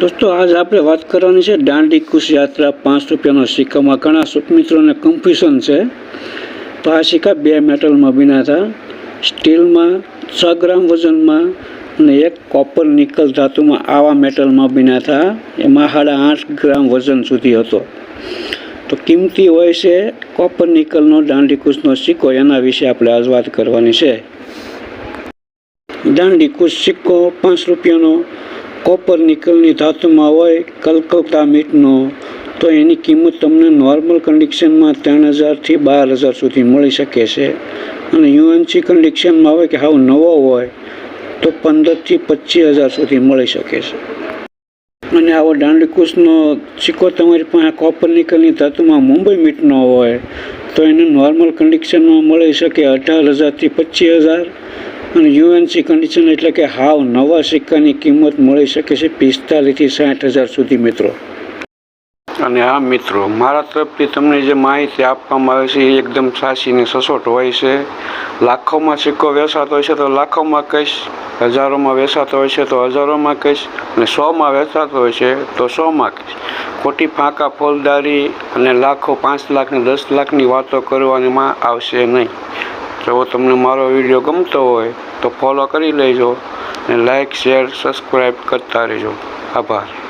દોસ્તો, આજ આપણે વાત કરવાની છે દાંડી કુશ યાત્રા પાંચ રૂપિયાનો સિક્કામાં. ઘણા સુખમિત્રોને કન્ફ્યુઝન છે. તો આ સિક્કા બે મેટલમાં બન્યા હતા. સ્ટીલમાં છ ગ્રામ વજનમાં અને એક કોપર નિકલ ધાતુમાં આવા મેટલમાં બન્યા હતા. એમાં સાડા આઠ ગ્રામ વજન સુધી હતો. તો કિંમતી હોય છે કોપર નિકલનો દાંડી કુશનો સિક્કો. એના વિશે આપણે આજ વાત કરવાની છે. દાંડી કુશ સિક્કો પાંચ રૂપિયાનો કોપર નિકલની ધાતુમાં હોય કલકલતા મીટનો, તો એની કિંમત તમને નોર્મલ કન્ડિશનમાં ત્રણ હજારથી બાર હજાર સુધી મળી શકે છે. અને યુએનસી કન્ડિશનમાં આવે કે હાવ નવો હોય, તો પંદરથી પચીસ હજાર સુધી મળી શકે છે. અને આવો દાંડીકૂસનો સિક્કો તમારી પાસે કોપર નિકલની ધાતુમાં મુંબઈ મીટનો હોય, તો એને નોર્મલ કન્ડિશનમાં મળી શકે અઢાર હજારથી પચીસ હજાર. અને યુએનસી કન્ડિશન એટલે કે હાવ નવા સિક્કાની કિંમત મળી શકે છે પિસ્તાલીસથી સાઠ હજાર સુધી, મિત્રો. અને આ મિત્રો, મારા તરફથી તમને જે માહિતી આપવામાં આવે છે એ એકદમ સાચી ને સચોટ હોય છે. લાખોમાં સિક્કો વેચાતો હોય છે તો લાખોમાં કહીશ, હજારોમાં વેચાતો હોય છે તો હજારોમાં કહીશ અને સોમાં વેચાતો હોય છે તો સોમાં કહીશ. ખોટી ફાંકા, ફોલદારી અને લાખો પાંચ લાખ ને દસ લાખની વાતો કરવાનીમાં આવશે નહીં. જો તમને મારો વીડિયો ગમતો હોય તો ફોલો કરી લેજો અને લાઈક શેર સબસ્ક્રાઈબ કરતા રહેજો. આભાર.